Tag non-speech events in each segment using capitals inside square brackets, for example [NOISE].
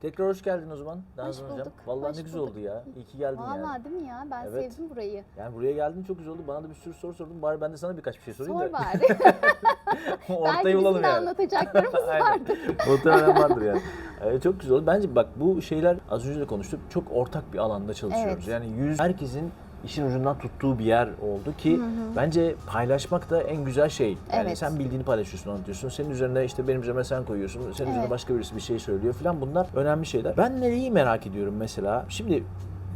Tekrar hoş geldin o zaman Hoş Hocam. bulduk, Vallahi hoş ne güzel bulduk. oldu ya. İyi ki geldin yani. Vallahi değil mi ya? Ben Evet. sevdim burayı. Yani buraya geldin çok güzel oldu. Bana da bir sürü soru sordun. Bari ben de sana birkaç bir şey sorayım Sor da. bari. [LAUGHS] [LAUGHS] Ortayı bulalım yani. anlatacaklarımız [LAUGHS] vardır. Muhtemelen vardır yani. Ee, çok güzel oldu. Bence bak bu şeyler az önce de konuştuk. Çok ortak bir alanda çalışıyoruz. Evet. Yani yüz herkesin işin ucundan tuttuğu bir yer oldu ki bence paylaşmak da en güzel şey. Yani Evet. sen bildiğini paylaşıyorsun, anlatıyorsun. Senin üzerine işte benim üzerime sen koyuyorsun. Senin üzerine Evet. başka birisi bir şey söylüyor falan. Bunlar önemli şeyler. Ben nereyi merak ediyorum mesela? Şimdi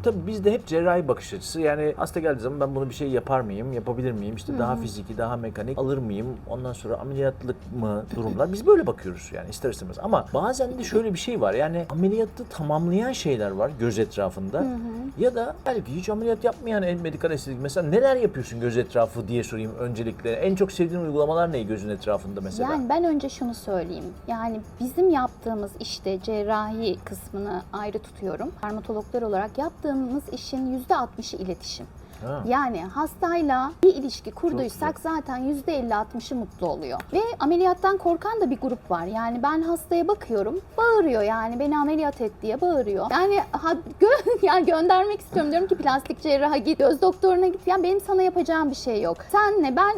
Tabii bizde hep cerrahi bakış açısı. Yani hasta geldiği zaman ben bunu bir şey yapar mıyım, yapabilir miyim? İşte daha fiziki, daha mekanik alır mıyım? Ondan sonra ameliyatlık mı durumlar? Biz böyle bakıyoruz yani ister istemez. Ama bazen de şöyle bir şey var. Yani ameliyatı tamamlayan şeyler var göz etrafında. Ya da belki hiç ameliyat yapmayan en medikal estetik. Mesela neler yapıyorsun göz etrafı diye sorayım öncelikle. En çok sevdiğin uygulamalar ne gözün etrafında mesela? Yani ben önce şunu söyleyeyim. Yani bizim yaptığımız işte cerrahi kısmını ayrı tutuyorum. Dermatologlar olarak yaptığımız işin %60'ı iletişim. Ha. Yani hastayla bir ilişki kurduysak zaten %50-60'ı mutlu oluyor. Ve ameliyattan korkan da bir grup var. Yani ben hastaya bakıyorum, bağırıyor yani beni ameliyat et diye bağırıyor. Yani ha, gö- [LAUGHS] yani göndermek istiyorum diyorum ki plastik cerraha git, göz doktoruna git. Yani benim sana yapacağım bir şey yok. Senle ben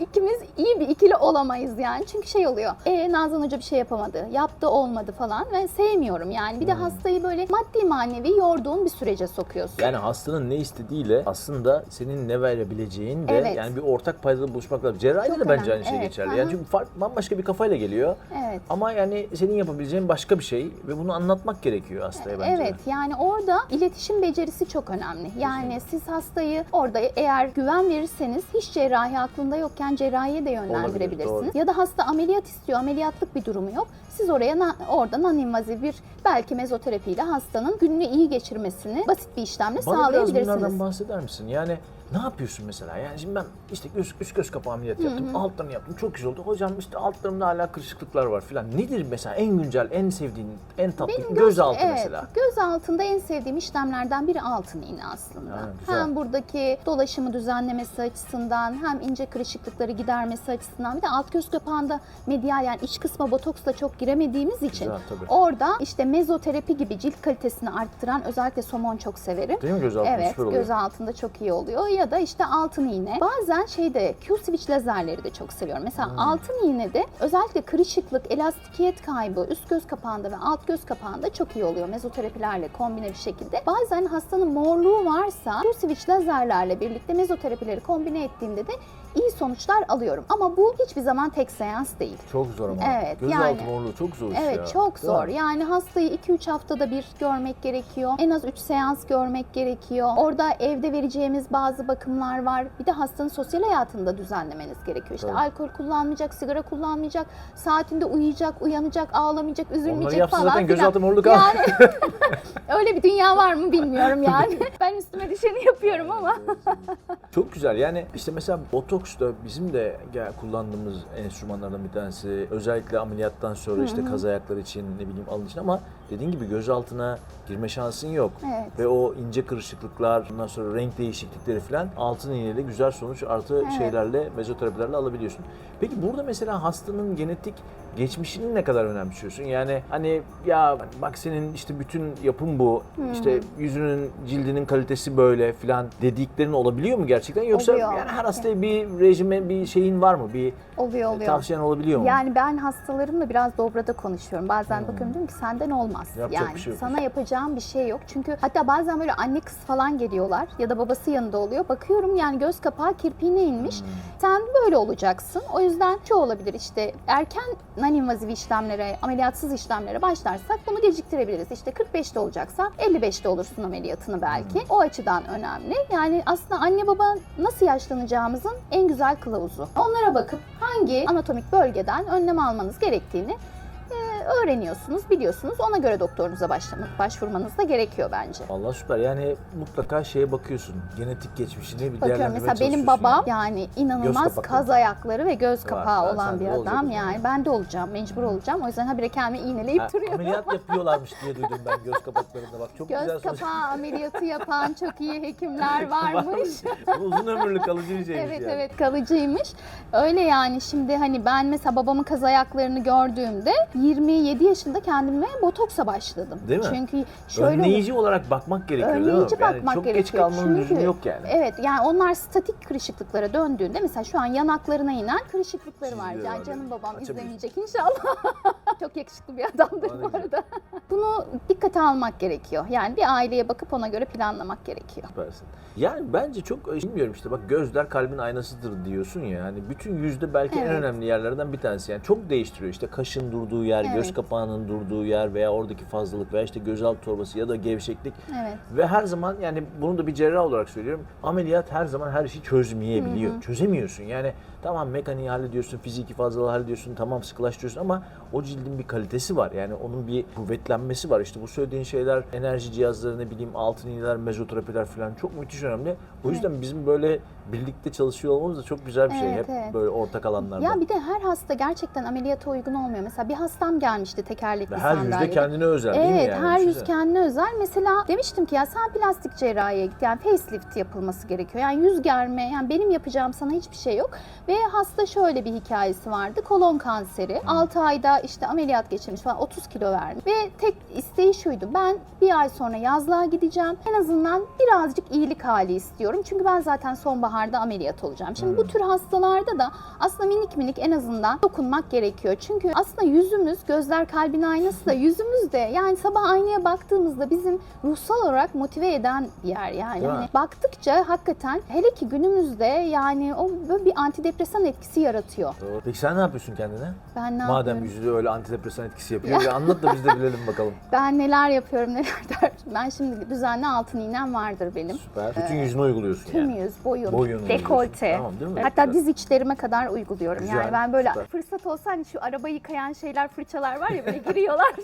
[LAUGHS] ikimiz iyi bir ikili olamayız yani. Çünkü şey oluyor. E Nazan Hoca bir şey yapamadı, yaptı olmadı falan ve sevmiyorum yani. Bir de hastayı böyle maddi manevi yorduğun bir sürece sokuyorsun. Yani hastanın ne istediğiyle aslında senin ne verebileceğin ve Evet. yani bir ortak paydada buluşmak lazım. Cerrahide Çok de bence önemli. aynı şey Evet, geçerli. Yani çünkü fark, bambaşka bir kafayla geliyor. Evet. Ama yani senin yapabileceğin başka bir şey ve bunu anlatmak gerekiyor hastaya bence. Evet yani orada iletişim becerisi çok önemli. Yani siz hastayı orada eğer güven verirseniz hiç cerrahi aklında yokken cerrahiye de yönlendirebilirsiniz. doğru. ya da hasta ameliyat istiyor, ameliyatlık bir durumu yok. Siz oraya na, orada non-invazif bir belki mezoterapiyle hastanın gününü iyi geçirmesini basit bir işlemle Bana biraz sağlayabilirsiniz. bunlardan bahseder misin? Yani ne yapıyorsun mesela? Yani şimdi ben işte göz, üst göz kapağı ameliyatı yaptım, altlarını yaptım, çok güzel oldu. Hocam işte altlarımda hala kırışıklıklar var filan. Nedir mesela en güncel, en sevdiğin, en tatlı Benim göz altı evet, mesela? Göz altında en sevdiğim işlemlerden biri altın iğne aslında. Ha, güzel. hem buradaki dolaşımı düzenlemesi açısından hem ince kırışıklıkları gidermesi açısından bir de alt göz kapağında medial yani iç kısma botoksla çok giremediğimiz için Güzel, tabii. orada işte mezoterapi gibi cilt kalitesini arttıran özellikle somon çok severim. Değil mi göz altı? Evet, göz altında çok iyi oluyor ya da işte altın iğne. Bazen şeyde Q-switch lazerleri de çok seviyorum. Mesela Hmm. altın iğnede özellikle kırışıklık, elastikiyet kaybı üst göz kapağında ve alt göz kapağında çok iyi oluyor mezoterapilerle kombine bir şekilde. Bazen hastanın morluğu varsa Q-switch lazerlerle birlikte mezoterapileri kombine ettiğimde de iyi sonuçlar alıyorum. Ama bu hiçbir zaman tek seans değil. Çok zor ama. Evet, Göz yani- altı morluğu çok zor iş Evet ya. çok Değil mi? zor. Yani hastayı 2-3 haftada bir görmek gerekiyor. En az 3 seans görmek gerekiyor. Orada evde vereceğimiz bazı bakımlar var. Bir de hastanın sosyal hayatını da düzenlemeniz gerekiyor. İşte Tabii. alkol kullanmayacak, sigara kullanmayacak, saatinde uyuyacak, uyanacak, ağlamayacak, üzülmeyecek Onları falan zaten filan. gözaltı morluk. Yani [LAUGHS] [LAUGHS] öyle bir dünya var mı bilmiyorum [LAUGHS] yani. ben üstüme düşeni yapıyorum ama. Çok güzel. Yani işte mesela botoks da bizim de kullandığımız enstrümanlardan bir tanesi. Özellikle ameliyattan sonra işte kaz ayakları için ne bileyim alın için ama dediğin gibi göz altına girme şansın yok. Evet. Ve o ince kırışıklıklar, ondan sonra renk değişiklikleri falan altın iğneyle güzel sonuç artı Evet. şeylerle, mezoterapilerle alabiliyorsun. Peki burada mesela hastanın genetik geçmişini ne kadar önemsiyorsun? Yani hani ya bak senin işte bütün yapın bu, işte yüzünün, cildinin kalitesi böyle falan dediklerin olabiliyor mu gerçekten? Yoksa Oluyor. yani her hastaya bir rejime, bir şeyin var mı? Bir Oluyor oluyor. tavsiyen olabiliyor mu? Yani ben hastalarımla biraz dobrada konuşuyorum. Bazen bakıyorum diyorum ki senden olmaz. Hmm. Yapacak yani bir şey yok. sana yapacağım bir şey yok. Çünkü hatta bazen böyle anne kız falan geliyorlar ya da babası yanında oluyor. Bakıyorum yani göz kapağı kirpiğine inmiş. Hmm. Sen böyle olacaksın. O yüzden şu olabilir işte erken non-invazif işlemlere, ameliyatsız işlemlere başlarsak bunu geciktirebiliriz. İşte 45'te olacaksa 55'te olursun ameliyatını belki. O açıdan önemli. Yani aslında anne baba nasıl yaşlanacağımızın en güzel kılavuzu. Onlara bakıp hangi anatomik bölgeden önlem almanız gerektiğini öğreniyorsunuz, biliyorsunuz. Ona göre doktorunuza başlamak, başvurmanız da gerekiyor bence. Allah süper. Yani mutlaka şeye bakıyorsun. Genetik geçmişini bir Bakıyorum mesela benim babam yani. inanılmaz kaz ayakları ve göz kapağı ben olan bir sende olacak o adam zaman. yani. Ben de olacağım, mecbur olacağım. O yüzden habire kendimi iğneleyip Ha, duruyorum. ameliyat [LAUGHS] yapıyorlarmış diye duydum ben göz kapaklarında. Bak çok güzel Göz sonuç. kapağı ameliyatı yapan çok iyi hekimler [LAUGHS] varmış. Bu Uzun ömürlü kalıcı bir şeymiş Evet yani. evet kalıcıymış. Öyle yani şimdi hani ben mesela babamın kaz ayaklarını gördüğümde 20 7 yaşında kendime botoksa başladım. Değil mi? Çünkü şöyle Önleyici olarak bakmak gerekiyor değil mi? Önleyici Yani bakmak çok gerekiyor. geç kalmanın Çünkü- lüzumu yok yani. Evet yani onlar statik kırışıklıklara döndüğünde mesela şu an yanaklarına inen kırışıklıkları var. Yani var canım babam Açabilirsin. izlemeyecek inşallah. [LAUGHS] Çok yakışıklı bir adamdır Aa, ne bu arada. Bunu dikkate almak gerekiyor. Yani bir aileye bakıp ona göre planlamak gerekiyor. Süpersin. Yani bence çok bilmiyorum işte bak gözler kalbin aynasıdır diyorsun ya. Yani bütün yüzde belki en Evet. önemli yerlerden bir tanesi. Yani çok değiştiriyor işte kaşın durduğu yer, göz Evet. kapağının durduğu yer veya oradaki fazlalık veya işte gözaltı torbası ya da gevşeklik. Evet. Ve her zaman yani bunu da bir cerrah olarak söylüyorum. Ameliyat her zaman her şeyi çözmeyebiliyor. Çözemiyorsun. Yani tamam mekaniği hallediyorsun, fiziki fazlalığı hallediyorsun, tamam sıkılaştırıyorsun ama o cildin bir kalitesi var. Yani onun bir kuvvetlenmesi var. İşte bu söylediğin şeyler enerji cihazları ne bileyim altın iğneler, mezoterapiler falan çok müthiş önemli. O yüzden bizim böyle birlikte çalışıyor olmamız da çok güzel bir şey. Evet, Hep evet. böyle ortak alanlarda. Ya bir de her hasta gerçekten ameliyata uygun olmuyor. Mesela bir hastam gelmişti tekerlekli Ve her yüzde kendine özel değil mi Evet, yani? her yüz Düşünsene. kendine özel. Mesela demiştim ki ya sen plastik cerrahiye git. Yani facelift yapılması gerekiyor. Yani yüz germe, yani benim yapacağım sana hiçbir şey yok. Ve hasta şöyle bir hikayesi vardı. Kolon kanseri. 6 ayda işte ameliyat geçirmiş falan 30 kilo vermiş. Ve tek isteği şuydu. Ben bir ay sonra yazlığa gideceğim. En azından birazcık iyilik hali istiyorum. Çünkü ben zaten sonbaharda ameliyat olacağım. Şimdi bu tür hastalarda da aslında minik minik en azından dokunmak gerekiyor. Çünkü aslında yüzümüz, gözler kalbin aynası da yüzümüz de yani sabah aynaya baktığımızda bizim ruhsal olarak motive eden bir yer yani. Hani baktıkça hakikaten hele ki günümüzde yani o böyle bir antidepresan etkisi yaratıyor. Doğru. Peki sen ne yapıyorsun kendine? Ben ne Madem yapıyorum? yüzde öyle antidepresan etkisi yapıyor. Bir anlat da biz de bilelim bakalım. [LAUGHS] Ben neler yapıyorum neler [LAUGHS] der. Ben şimdi düzenli altın iğnem vardır benim. Süper. Bütün yüzüne uyguluyorsun Tüm yani. yüz, boyun, Boyun dekolte. Tamam, değil mi? Hatta diz içlerime kadar uyguluyorum. Güzel, yani ben böyle süper. fırsat olsa hani şu araba yıkayan şeyler, fırçalar var ya böyle giriyorlar. [LAUGHS]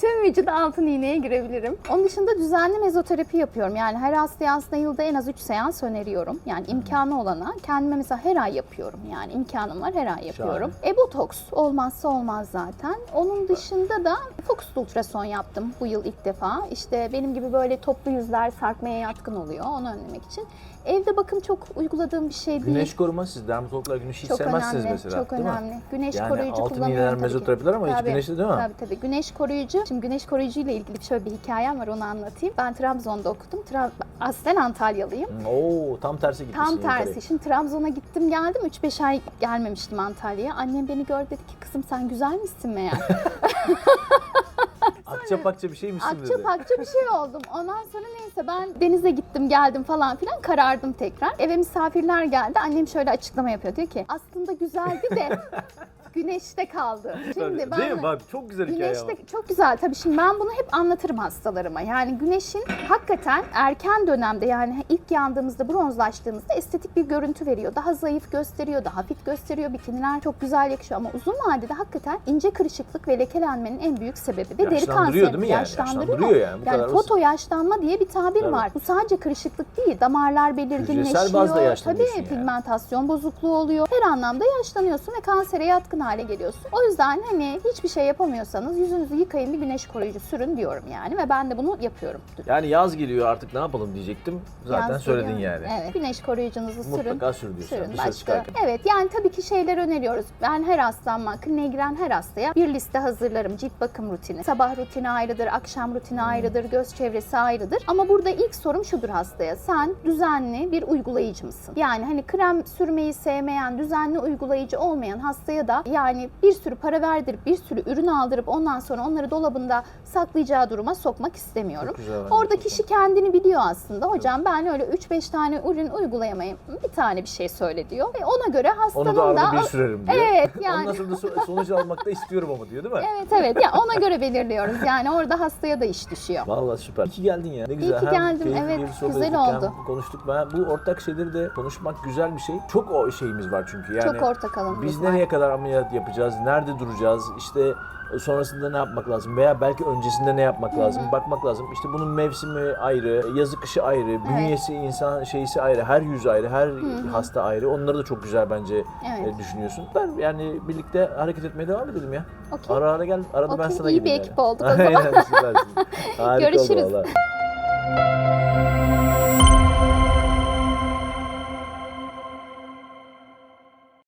Tüm vücuda altın iğneye girebilirim. Onun dışında düzenli mezoterapi yapıyorum. Yani her hastaya aslında yılda en az 3 seans öneriyorum. Yani imkanı olana kendime mesela her ay yapıyorum. Yani imkanım var her ay yapıyorum. E botoks olmazsa olmaz zaten. Onun dışında da fokus ultrason yaptım bu yıl ilk defa. İşte benim gibi böyle toplu yüzler sarkmaya yatkın oluyor onu önlemek için. Evde bakım çok uyguladığım bir şey değil. Güneş koruma siz dermatologlar güneşi hiç çok sevmezsiniz önemli, mesela. çok değil mi? önemli. Güneş Yani koruyucu altın kullanıyorum iğneler, tabii ki. mezoterapiler ama hiç güneşli değil mi? Tabii tabii. Güneş koruyucu. Şimdi güneş koruyucu ile ilgili şöyle bir hikayem var onu anlatayım. Ben Trabzon'da okudum. Tra aslen Antalyalıyım. Hı, Oo tam tersi gitmişsin. Tam tersi. Şimdi Trabzon'a gittim geldim. 3-5 ay gelmemiştim Antalya'ya. Annem beni gördü dedi ki kızım sen güzel misin meğer? [LAUGHS] Akça pakça bir şey misin Akça dedi. pakça bir şey oldum. Ondan sonra neyse ben denize gittim geldim falan filan karardım tekrar. Eve misafirler geldi. Annem şöyle açıklama yapıyor. Diyor ki aslında güzeldi de [LAUGHS] güneşte kaldı. Şimdi ben Değil mi? Bak çok güzel hikaye ama. Güneşte çok güzel. Tabii şimdi ben bunu hep anlatırım hastalarıma. Yani güneşin hakikaten erken dönemde yani ilk yandığımızda, bronzlaştığımızda estetik bir görüntü veriyor. Daha zayıf gösteriyor, daha fit gösteriyor. Bikiniler çok güzel yakışıyor ama uzun vadede hakikaten ince kırışıklık ve lekelenmenin en büyük sebebi ve deri Yaşlandırıyor kanseri. değil mi yani? Yaşlandırıyor. Yaşlandırıyor yani, bu kadar basit. foto yaşlanma diye bir tabir Tabii. var. Bu sadece kırışıklık değil. Damarlar belirginleşiyor. Tabii yani. pigmentasyon bozukluğu oluyor. Her anlamda yaşlanıyorsun ve kansere yatkın hale geliyorsun. O yüzden hani hiçbir şey yapamıyorsanız yüzünüzü yıkayın bir güneş koruyucu sürün diyorum yani ve ben de bunu yapıyorum. Yani yaz geliyor artık ne yapalım diyecektim. Zaten Yaz söyledin geliyor. yani. Evet güneş koruyucunuzu sürün. Mutlaka sür diyorsun. Sürün dışarı başka. çıkarken. Evet yani tabii ki şeyler öneriyoruz. Ben her hastamla, kliniğe giren her hastaya bir liste hazırlarım. Cilt bakım rutini. Sabah rutini ayrıdır, akşam Hmm. rutini ayrıdır, göz çevresi ayrıdır. Ama burada ilk sorum şudur hastaya. Sen düzenli bir uygulayıcı mısın? Yani hani krem sürmeyi sevmeyen, düzenli uygulayıcı olmayan hastaya da yani bir sürü para verdirip, bir sürü ürün aldırıp ondan sonra onları dolabında saklayacağı duruma sokmak istemiyorum. Orada kişi kendini biliyor aslında. Hocam ben öyle 3-5 tane ürün uygulayamayayım. Bir tane bir şey söyle diyor. Ve ona göre hastanın Onu da arada bir da... sürerim diyor. Evet yani. Ondan sonra da so- sonucu almak da istiyorum ama diyor değil mi? Evet evet ya ona göre belirliyoruz. Yani orada hastaya da iş düşüyor. Vallahi süper. İyi ki geldin ya. Ne güzel. ki Hem geldim, keyifli evet, güzel ettik, hem oldu. konuştuk. Ben bu ortak şeyleri de konuşmak güzel bir şey. Çok o şeyimiz var çünkü. Yani Çok ortak alanımız Biz var. nereye kadar ameliyat yapacağız? Nerede duracağız? İşte sonrasında ne yapmak lazım? Veya belki öncesinde ne yapmak lazım? Bakmak lazım. İşte bunun mevsimi ayrı, yazı kışı ayrı, bünyesi insan şeysi ayrı, her yüz ayrı, her hasta ayrı. Onları da çok güzel bence Evet. e, düşünüyorsun. Ben yani birlikte hareket etmeye devam edelim ya. Okey. Ara ara gel. Arada ben Okey, sana iyi bir geleyim ekip yani. olduk o [LAUGHS] zaman. Aynen [LAUGHS] Görüşürüz.